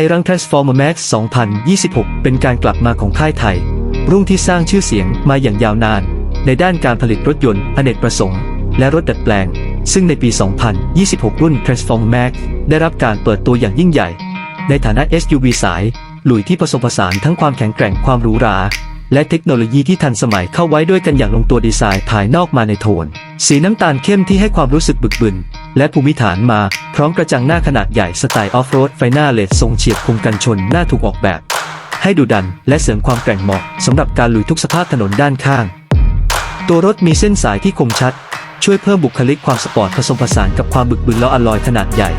ยรัง Transformer Max 2026 เป็นการกลับมาของค่ายไทย รุ่งที่สร้างชื่อเสียงมาอย่างยาวนาน ในด้านการผลิตรถยนต์อเนกประสงค์ และรถดัดแปลง ซึ่งในปี 2026 รุ่น Transformer Max ได้รับการเปิดตัวอย่างยิ่งใหญ่ ในฐานะ SUV สาย หลุยที่ผสมผสานทั้งความแข็งแกร่งความหรูหรา และเทคโนโลยีที่ทันสมัยเข้าไว้ด้วยกันอย่างลงตัวดีไซน์ภายนอกมาในโทน สีน้ำตาลเข้มที่ให้ความรู้สึกบึกบึน และภูมิฐานมา พร้อมกระจังหน้าขนาดใหญ่สไตล์ออฟโรดไฟหน้าเลดทรงเฉียบคมกันชนหน้าถูกออกแบบ ให้ดูดันและเสริมความแกร่งเหมาะสำหรับการลุยทุกสภาพถนนด้านข้าง ตัวรถมีเส้นสายที่คมชัด ช่วยเพิ่มบุคลิกความสปอร์ตผสมผสานกับความบึกบึนล้ออลอยขนาดใหญ่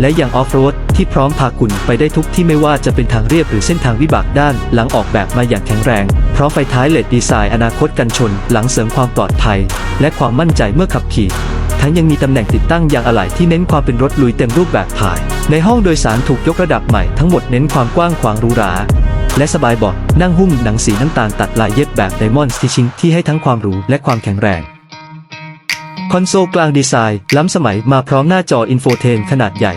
และยังออฟโรดที่พร้อมพาคุณไปได้ทุกที่ไม่ว่าจะเป็นทางเรียบหรือเส้นทางวิบากด้าน หลังออกแบบมาอย่างแข็งแรงพร้อมไฟท้ายเลดดีไซน์อนาคตกันชน หลังเสริมความปลอดภัย และความมั่นใจเมื่อขับขี่ ทั้งยังมีตำแหน่งติดตั้งยางอะไหล่ที่เน้นความเป็นรถลุยเต็มรูปแบบภาย ในห้องโดยสารถูกยกระดับใหม่ทั้งหมดเน้นความกว้างขวางหรูหราและสบายเบาะนั่งหุ้มหนังสีน้ำตาลตัดลายเย็บแบบไดมอนด์สติชิงที่ให้ทั้งความหรูและความแข็งแรง คอนโซลกลางดีไซน์ ล้ำสมัยมาพร้อมหน้าจออินโฟเทนขนาดใหญ่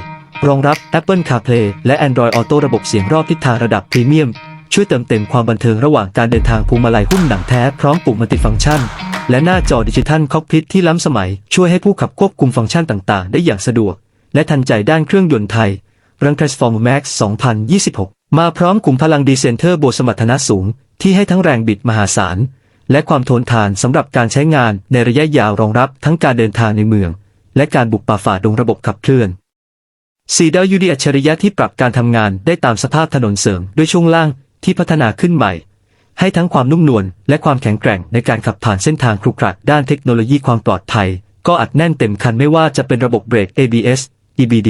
รองรับ Apple CarPlay และ Android Auto ระบบเสียงรอบทิศทางระดับพรีเมียม ช่วยเติมเต็มความบันเทิงระหว่างการเดินทางพวงมาลัยหุ้มหนังแท้พร้อมปุ่มมัลติฟังก์ชัน และหน้าจอดิจิทัลคอกพิทที่ล้ำสมัย ช่วยให้ผู้ขับควบคุมฟังก์ชันต่างๆ ได้อย่างสะดวก และทันใจด้านเครื่องยนต์ไทย รัง Transformer Max 2026 มาพร้อมขุมพลังดีเซนเทอร์โบสมรรถนะสูง ที่ให้ทั้งแรงบิดมหาศาล และความทนทานสำหรับการใช้งานในระยะยาวรองรับทั้งการเดินทางในเมือง และการบุกป่าฝ่าดงระบบขับเคลื่อนสีดาวยูดีอัจฉริยะที่ปรับการทำงานได้ตามสภาพถนนเสริมด้วยช่วงล่างที่พัฒนาขึ้นใหม่ ให้ทั้งความนุ่มนวลและความแข็งแกร่งในการขับผ่านเส้นทางครุขระด้านเทคโนโลยีความปลอดภัย ก็อัดแน่นเต็มคันไม่ว่าจะเป็นระบบเบรก ABS EBD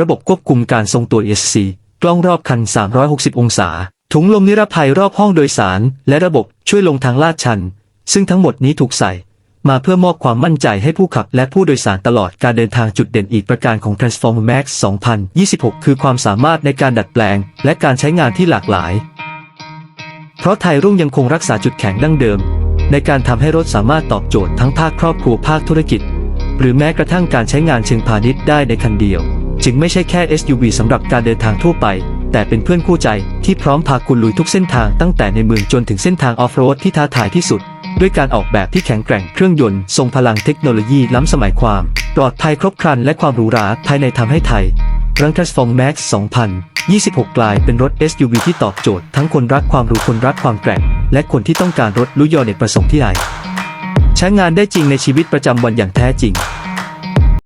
ระบบควบคุมการทรงตัว ESC กล้องรอบคัน 360 องศา ถุงลมนิรภัยรอบห้องโดยสาร และระบบช่วยลงทางลาดชัน ซึ่งทั้งหมดนี้ถูกใส่ มาเพื่อมอบความมั่นใจให้ผู้ขับและผู้โดยสารตลอดการเดินทางจุดเด่นอีกประการของ Transformer Max 2026 คือความสามารถในการดัดแปลง และการใช้งานที่หลากหลาย ราะไทยรุ่งยังคงรักษาจุดแข็งดั้งเดิม ในการทำให้รถสามารถตอบโจทย์ทั้งภาคครอบครัวภาคธุรกิจ หรือแม้กระทั่งการใช้งานเชิงพาณิชย์ได้ในคันเดียว จึงไม่ใช่แค่ SUV สำหรับการเดินทางทั่วไป แต่เป็นเพื่อนคู่ใจที่พร้อมพาคุณลุยทุกเส้นทางตั้งแต่ในเมืองจนถึงเส้นทางออฟโรดที่ท้าทายที่สุด ด้วยการออกแบบที่แข็งแกร่งเครื่องยนต์ทรงพลังเทคโนโลยีล้ำสมัยความปลอดภัยครบครันและความหรูหราภายในทำให้ไทยรัง Transform Max 2026ก 26 กลายเป็นรถ SUV ที่ตอบโจทย์ทั้งคนรักความหรูคนรักความแกร่ง และคนที่ต้องการรถลุยยอเนตประสงค์ที่ใหญ่ใช้งานได้จริงในชีวิตประจำวันอย่างแท้จริง